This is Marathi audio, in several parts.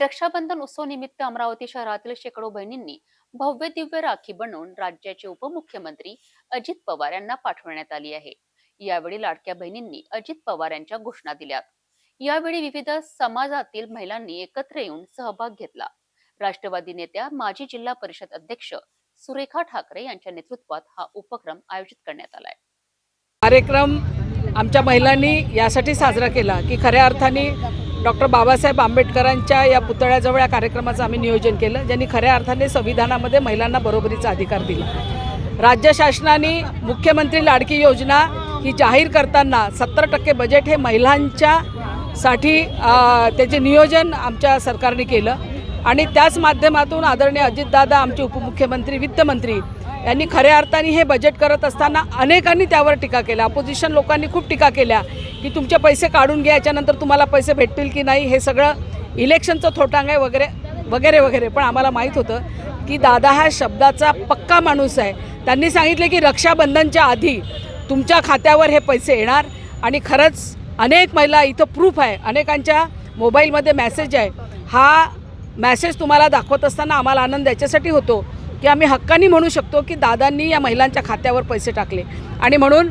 रक्षाबंधन उत्सव निमित्त अमरावती शहरातील शेकडो बहिणींनी भव्य दिव्य राखी बनवून राज्याचे उपमुख्यमंत्री अजित पवार यांना पाठवण्यात आली आहे. यावेळी लाडक्या बहिणींनी अजित पवार यांच्या घोषणा दिल्यात. यावेळी विविध समाजातील महिलांनी एकत्र येऊन सहभाग घेतला. राष्ट्रवादी नेत्या माजी जिल्हा परिषद अध्यक्ष सुरेखा ठाकरे यांच्या नेतृत्वात हा उपक्रम आयोजित करण्यात आलाय. कार्यक्रम आमच्या महिलांनी यासाठी साजरा केला की खऱ्या अर्थाने डॉक्टर बाबासाहेब आंबेडकरांच्या या पुतळ्याजवळ या कार्यक्रमाचं आम्ही नियोजन केलं ज्यांनी खऱ्या अर्थाने संविधानामध्ये महिलांना बरोबरीचा अधिकार दिला. राज्य शासनाने मुख्यमंत्री लाडकी योजना ही जाहीर करताना सत्तर टक्के बजेट हे महिलांच्या साठी त्याचे नियोजन आमच्या सरकारने केलं. आणि त्याच माध्यमातून आदरणीय अजितदादा आमचे उपमुख्यमंत्री वित्तमंत्री यांनी खऱ्या अर्थाने हे बजेट करत असताना अनेकांनी त्यावर टीका केल्या. अपोजिशन लोकांनी खूप टीका केल्या की तुमचे पैसे काढून घ्या याच्यानंतर तुम्हाला पैसे भेटतील की नाही हे सगळं इलेक्शनचं थोटांग आहे वगैरे वगैरे वगैरे. पण आम्हाला माहीत होतं की दादा हा शब्दाचा पक्का माणूस आहे. त्यांनी सांगितले की रक्षाबंधनच्या आधी तुमच्या खात्यावर हे पैसे येणार आणि खरंच अनेक महिला इथं प्रूफ आहे. अनेकांच्या मोबाईलमध्ये मेसेज आहे. हा मॅसेज तुम्हाला दाखवत असताना आम्हाला आनंद याच्यासाठी होतो की आम्ही हक्कानी म्हणू शकतो की दादांनी या महिलांच्या खात्यावर पैसे टाकले. आणि म्हणून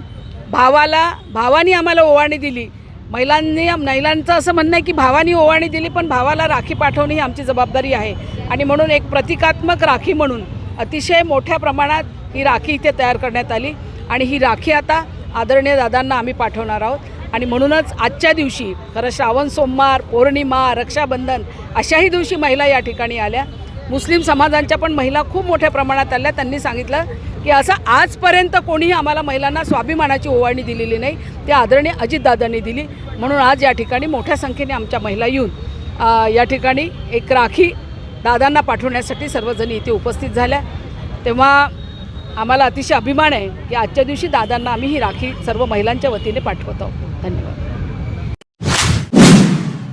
भावाला भावानी आम्हाला ओवाळणी दिली. महिलांनी महिलांचं असं म्हणणं आहे की भावानी ओवाळणी दिली पण भावाला राखी पाठवणे ही आमची जबाबदारी आहे. आणि म्हणून एक प्रतिकात्मक राखी म्हणून अतिशय मोठ्या प्रमाणात ही राखी इथे तयार करण्यात आली. आणि ही राखी आता आदरणीय दादांना आम्ही पाठवणार आहोत. आणि म्हणूनच आजच्या दिवशी खरं श्रावण सोमवार पौर्णिमा रक्षाबंधन अशाही दिवशी महिला या ठिकाणी आल्या. मुस्लिम समाजांच्या पण महिला खूप मोठ्या प्रमाणात आल्या. त्यांनी सांगितलं की असं आजपर्यंत कोणीही आम्हाला महिलांना स्वाभिमानाची ओवाळणी दिलेली नाही. ते आदरणीय अजितदादांनी दिली. म्हणून आज या ठिकाणी मोठ्या संख्येने आमच्या महिला येऊन या ठिकाणी एक राखी दादांना पाठवण्यासाठी सर्वजणी इथे उपस्थित झाल्या. तेव्हा आम्हाला अतिशय अभिमान आहे की आजच्या दिवशी दादांना आम्ही ही राखी सर्व महिलांच्या वतीने पाठवत. आहोत धन्यवाद.